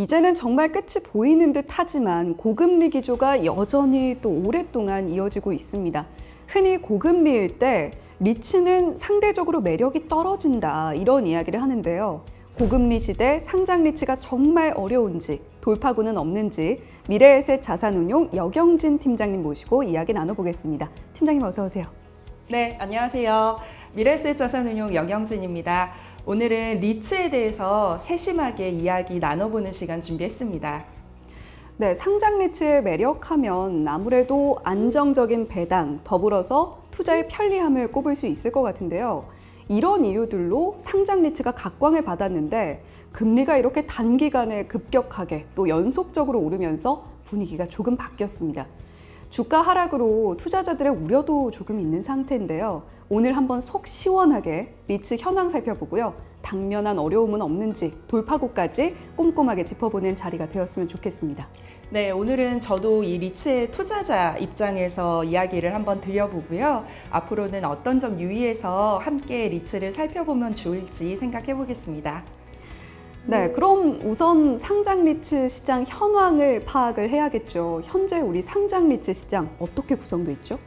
이제는 정말 끝이 보이는 듯 하지만 고금리 기조가 여전히 또 오랫동안 이어지고 있습니다. 흔히 고금리일 때 리츠는 상대적으로 매력이 떨어진다 이런 이야기를 하는데요. 고금리 시대 상장 리츠가 정말 어려운지 돌파구는 없는지 미래에셋 자산운용 여경진 팀장님 모시고 이야기 나눠보겠습니다. 팀장님 어서 오세요. 네, 안녕하세요. 미래에셋 자산운용 영영진입니다. 오늘은 리츠에 대해서 세심하게 이야기 나눠보는 시간 준비했습니다. 네, 상장 리츠의 매력하면 아무래도 안정적인 배당, 더불어서 투자의 편리함을 꼽을 수 있을 것 같은데요. 이런 이유들로 상장 리츠가 각광을 받았는데 금리가 이렇게 단기간에 급격하게 또 연속적으로 오르면서 분위기가 조금 바뀌었습니다. 주가 하락으로 투자자들의 우려도 조금 있는 상태인데요. 오늘 한번 속 시원하게 리츠 현황 살펴보고요. 당면한 어려움은 없는지 돌파구까지 꼼꼼하게 짚어보는 자리가 되었으면 좋겠습니다. 네, 오늘은 저도 이 리츠의 투자자 입장에서 이야기를 한번 드려보고요. 앞으로는 어떤 점 유의해서 함께 리츠를 살펴보면 좋을지 생각해 보겠습니다. 네, 그럼 우선 상장 리츠 시장 현황을 파악을 해야겠죠. 현재 우리 상장 리츠 시장 어떻게 구성돼 있죠?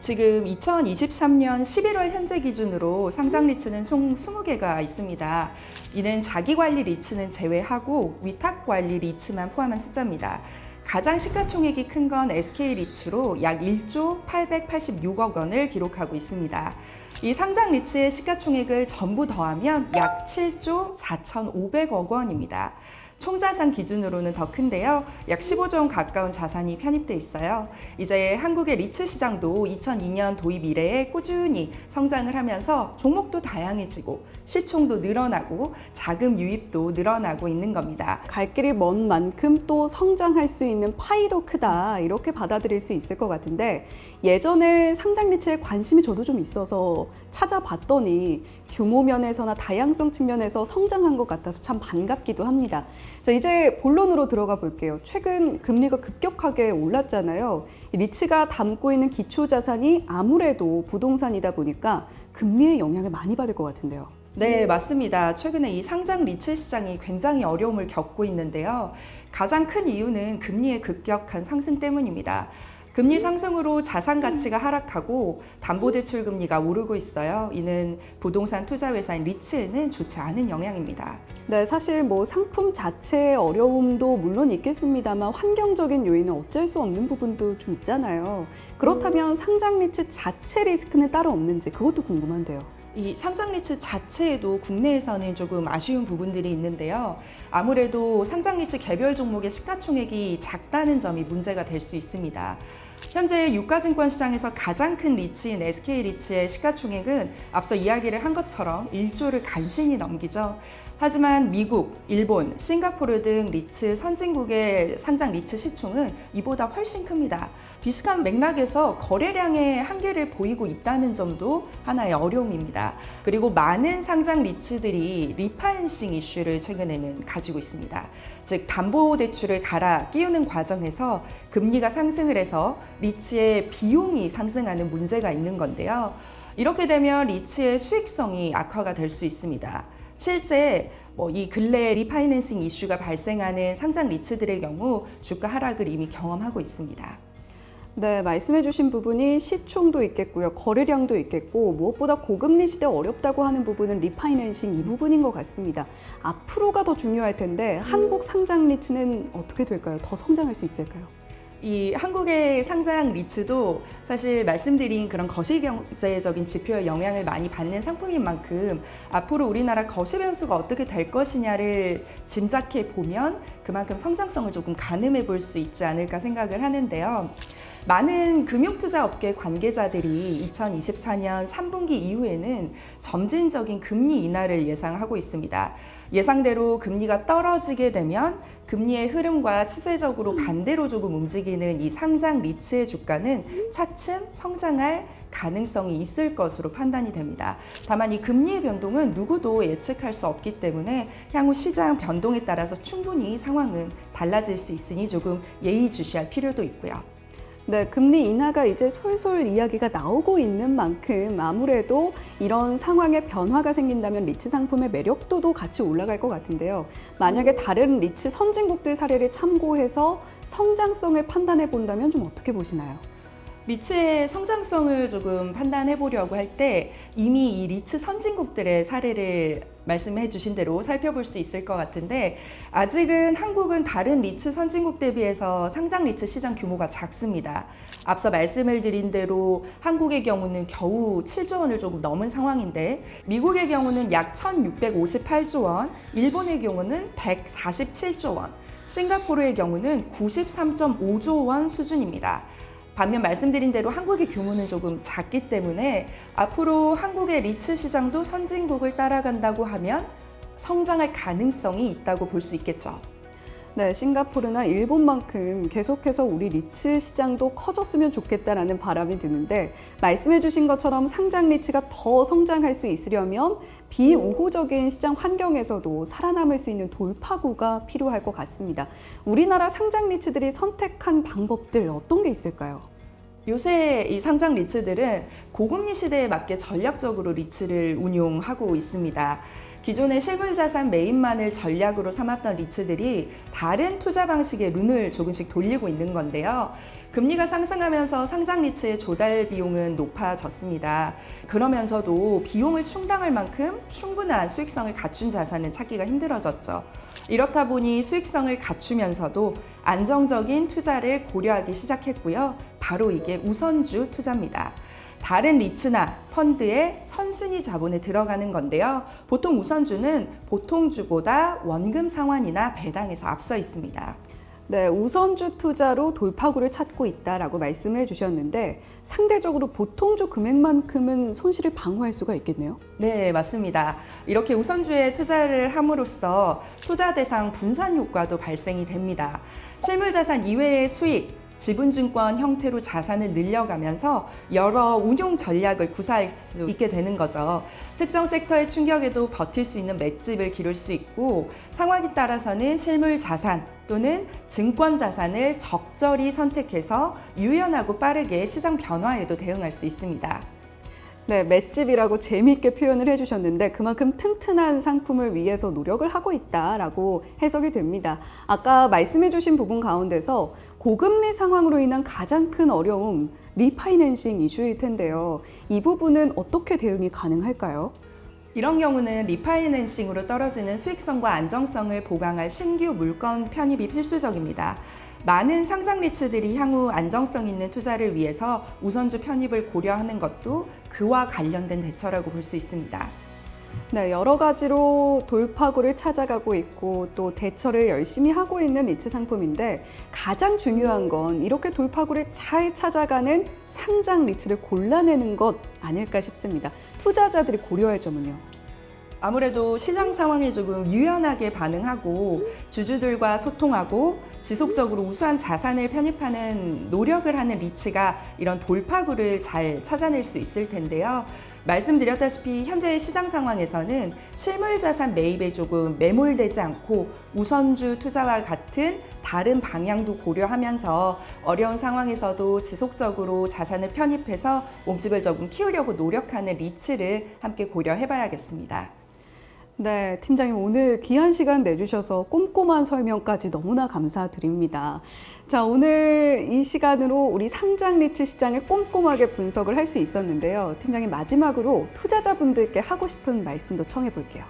지금 2023년 11월 현재 기준으로 상장 리츠는 총 20개가 있습니다. 이는 자기관리 리츠는 제외하고 위탁관리 리츠만 포함한 숫자입니다. 가장 시가총액이 큰 건 SK 리츠로 약 1조 886억 원을 기록하고 있습니다. 이 상장 리츠의 시가총액을 전부 더하면 약 7조 4,500억 원입니다. 총자산 기준으로는 더 큰데요. 약 15조 원 가까운 자산이 편입돼 있어요. 이제 한국의 리츠 시장도 2002년 도입 이래에 꾸준히 성장을 하면서 종목도 다양해지고 시총도 늘어나고 자금 유입도 늘어나고 있는 겁니다. 갈 길이 먼 만큼 또 성장할 수 있는 파이도 크다 이렇게 받아들일 수 있을 것 같은데 예전에 상장 리츠에 관심이 저도 좀 있어서 찾아봤더니 규모 면에서나 다양성 측면에서 성장한 것 같아서 참 반갑기도 합니다. 자, 이제 본론으로 들어가 볼게요. 최근 금리가 급격하게 올랐잖아요. 이 리츠가 담고 있는 기초 자산이 아무래도 부동산이다 보니까 금리의 영향을 많이 받을 것 같은데요. 네, 맞습니다. 최근에 이 상장 리츠 시장이 굉장히 어려움을 겪고 있는데요. 가장 큰 이유는 금리의 급격한 상승 때문입니다. 금리 상승으로 자산 가치가 하락하고 담보대출 금리가 오르고 있어요. 이는 부동산 투자 회사인 리츠에는 좋지 않은 영향입니다. 네, 사실 뭐 상품 자체의 어려움도 물론 있겠습니다만 환경적인 요인은 어쩔 수 없는 부분도 좀 있잖아요. 그렇다면 상장 리츠 자체 리스크는 따로 없는지 그것도 궁금한데요. 이 상장 리츠 자체에도 국내에서는 조금 아쉬운 부분들이 있는데요. 아무래도 상장 리츠 개별 종목의 시가총액이 작다는 점이 문제가 될 수 있습니다. 현재 유가증권 시장에서 가장 큰 리츠인 SK 리츠의 시가총액은 앞서 이야기를 한 것처럼 1조를 간신히 넘기죠. 하지만 미국, 일본, 싱가포르 등 리츠 선진국의 상장 리츠 시총은 이보다 훨씬 큽니다. 비슷한 맥락에서 거래량의 한계를 보이고 있다는 점도 하나의 어려움입니다. 그리고 많은 상장 리츠들이 리파이낸싱 이슈를 최근에는 가지고 있습니다. 즉 담보 대출을 갈아 끼우는 과정에서 금리가 상승을 해서 리츠의 비용이 상승하는 문제가 있는 건데요. 이렇게 되면 리츠의 수익성이 악화가 될 수 있습니다. 실제 뭐 이 근래 리파이낸싱 이슈가 발생하는 상장 리츠들의 경우 주가 하락을 이미 경험하고 있습니다. 네, 말씀해주신 부분이 시총도 있겠고요, 거래량도 있겠고 무엇보다 고금리 시대 어렵다고 하는 부분은 리파이낸싱 이 부분인 것 같습니다. 앞으로가 더 중요할 텐데 한국 상장 리츠는 어떻게 될까요? 더 성장할 수 있을까요? 이 한국의 상장 리츠도 사실 말씀드린 그런 거시 경제적인 지표에 영향을 많이 받는 상품인 만큼 앞으로 우리나라 거시 변수가 어떻게 될 것이냐를 짐작해 보면 그만큼 성장성을 조금 가늠해 볼 수 있지 않을까 생각을 하는데요. 많은 금융투자 업계 관계자들이 2024년 3분기 이후에는 점진적인 금리 인하를 예상하고 있습니다. 예상대로 금리가 떨어지게 되면 금리의 흐름과 추세적으로 반대로 조금 움직이는 이 상장 리츠의 주가는 차츰 성장할 가능성이 있을 것으로 판단이 됩니다. 다만 이 금리의 변동은 누구도 예측할 수 없기 때문에 향후 시장 변동에 따라서 충분히 상황은 달라질 수 있으니 조금 예의주시할 필요도 있고요. 네, 금리 인하가 이제 솔솔 이야기가 나오고 있는 만큼 아무래도 이런 상황에 변화가 생긴다면 리츠 상품의 매력도도 같이 올라갈 것 같은데요. 만약에 다른 리츠 선진국들 사례를 참고해서 성장성을 판단해 본다면 좀 어떻게 보시나요? 리츠의 성장성을 조금 판단해 보려고 할 때 이미 이 리츠 선진국들의 사례를 말씀해 주신 대로 살펴볼 수 있을 것 같은데 아직은 한국은 다른 리츠 선진국 대비해서 상장 리츠 시장 규모가 작습니다. 앞서 말씀을 드린 대로 한국의 경우는 겨우 7조 원을 조금 넘은 상황인데 미국의 경우는 약 1,658조 원, 일본의 경우는 147조 원, 싱가포르의 경우는 93.5조 원 수준입니다. 반면 말씀드린 대로 한국의 규모는 조금 작기 때문에 앞으로 한국의 리츠 시장도 선진국을 따라간다고 하면 성장할 가능성이 있다고 볼 수 있겠죠. 네, 싱가포르나 일본만큼 계속해서 우리 리츠 시장도 커졌으면 좋겠다라는 바람이 드는데 말씀해주신 것처럼 상장 리츠가 더 성장할 수 있으려면 비우호적인 시장 환경에서도 살아남을 수 있는 돌파구가 필요할 것 같습니다. 우리나라 상장 리츠들이 선택한 방법들 어떤 게 있을까요? 요새 이 상장 리츠들은 고금리 시대에 맞게 전략적으로 리츠를 운용하고 있습니다. 기존의 실물자산 매입만을 전략으로 삼았던 리츠들이 다른 투자 방식의 룬을 조금씩 돌리고 있는 건데요. 금리가 상승하면서 상장 리츠의 조달 비용은 높아졌습니다. 그러면서도 비용을 충당할 만큼 충분한 수익성을 갖춘 자산은 찾기가 힘들어졌죠. 이렇다 보니 수익성을 갖추면서도 안정적인 투자를 고려하기 시작했고요. 바로 이게 우선주 투자입니다. 다른 리츠나 펀드의 선순위 자본에 들어가는 건데요. 보통 우선주는 보통주보다 원금 상환이나 배당에서 앞서 있습니다. 네, 우선주 투자로 돌파구를 찾고 있다라고 말씀을 해주셨는데 상대적으로 보통주 금액만큼은 손실을 방어할 수가 있겠네요. 네, 맞습니다. 이렇게 우선주에 투자를 함으로써 투자 대상 분산 효과도 발생이 됩니다. 실물 자산 이외의 수익, 지분증권 형태로 자산을 늘려가면서 여러 운용 전략을 구사할 수 있게 되는 거죠. 특정 섹터의 충격에도 버틸 수 있는 맷집을 기를 수 있고 상황에 따라서는 실물 자산 또는 증권 자산을 적절히 선택해서 유연하고 빠르게 시장 변화에도 대응할 수 있습니다. 네, 맷집이라고 재미있게 표현을 해주셨는데 그만큼 튼튼한 상품을 위해서 노력을 하고 있다라고 해석이 됩니다. 아까 말씀해주신 부분 가운데서 고금리 상황으로 인한 가장 큰 어려움 리파이낸싱 이슈일 텐데요. 이 부분은 어떻게 대응이 가능할까요? 이런 경우는 리파이낸싱으로 떨어지는 수익성과 안정성을 보강할 신규 물건 편입이 필수적입니다. 많은 상장 리츠들이 향후 안정성 있는 투자를 위해서 우선주 편입을 고려하는 것도 그와 관련된 대처라고 볼 수 있습니다. 네, 여러 가지로 돌파구를 찾아가고 있고 또 대처를 열심히 하고 있는 리츠 상품인데 가장 중요한 건 이렇게 돌파구를 잘 찾아가는 상장 리츠를 골라내는 것 아닐까 싶습니다. 투자자들이 고려할 점은요. 아무래도 시장 상황에 조금 유연하게 반응하고 주주들과 소통하고 지속적으로 우수한 자산을 편입하는 노력을 하는 리츠가 이런 돌파구를 잘 찾아낼 수 있을 텐데요. 말씀드렸다시피 현재의 시장 상황에서는 실물 자산 매입에 조금 매몰되지 않고 우선주 투자와 같은 다른 방향도 고려하면서 어려운 상황에서도 지속적으로 자산을 편입해서 몸집을 조금 키우려고 노력하는 리츠를 함께 고려해 봐야겠습니다. 네, 팀장님 오늘 귀한 시간 내주셔서 꼼꼼한 설명까지 너무나 감사드립니다. 자, 오늘 이 시간으로 우리 상장 리츠 시장을 꼼꼼하게 분석을 할 수 있었는데요. 팀장님 마지막으로 투자자분들께 하고 싶은 말씀도 청해 볼게요.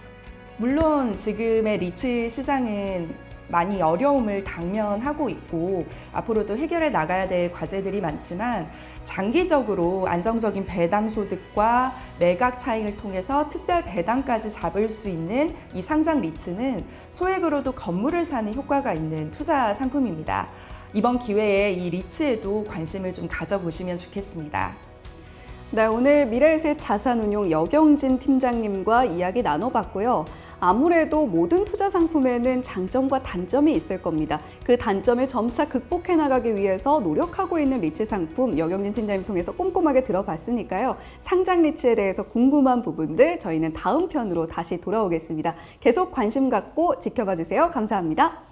물론 지금의 리츠 시장은 많이 어려움을 당면하고 있고 앞으로도 해결해 나가야 될 과제들이 많지만 장기적으로 안정적인 배당 소득과 매각 차익을 통해서 특별 배당까지 잡을 수 있는 이 상장 리츠는 소액으로도 건물을 사는 효과가 있는 투자 상품입니다. 이번 기회에 이 리츠에도 관심을 좀 가져보시면 좋겠습니다. 네, 오늘 미래에셋 자산운용 여경진 팀장님과 이야기 나눠봤고요. 아무래도 모든 투자 상품에는 장점과 단점이 있을 겁니다. 그 단점을 점차 극복해 나가기 위해서 노력하고 있는 리츠 상품 여경진 팀장님 통해서 꼼꼼하게 들어봤으니까요. 상장 리츠에 대해서 궁금한 부분들 저희는 다음 편으로 다시 돌아오겠습니다. 계속 관심 갖고 지켜봐 주세요. 감사합니다.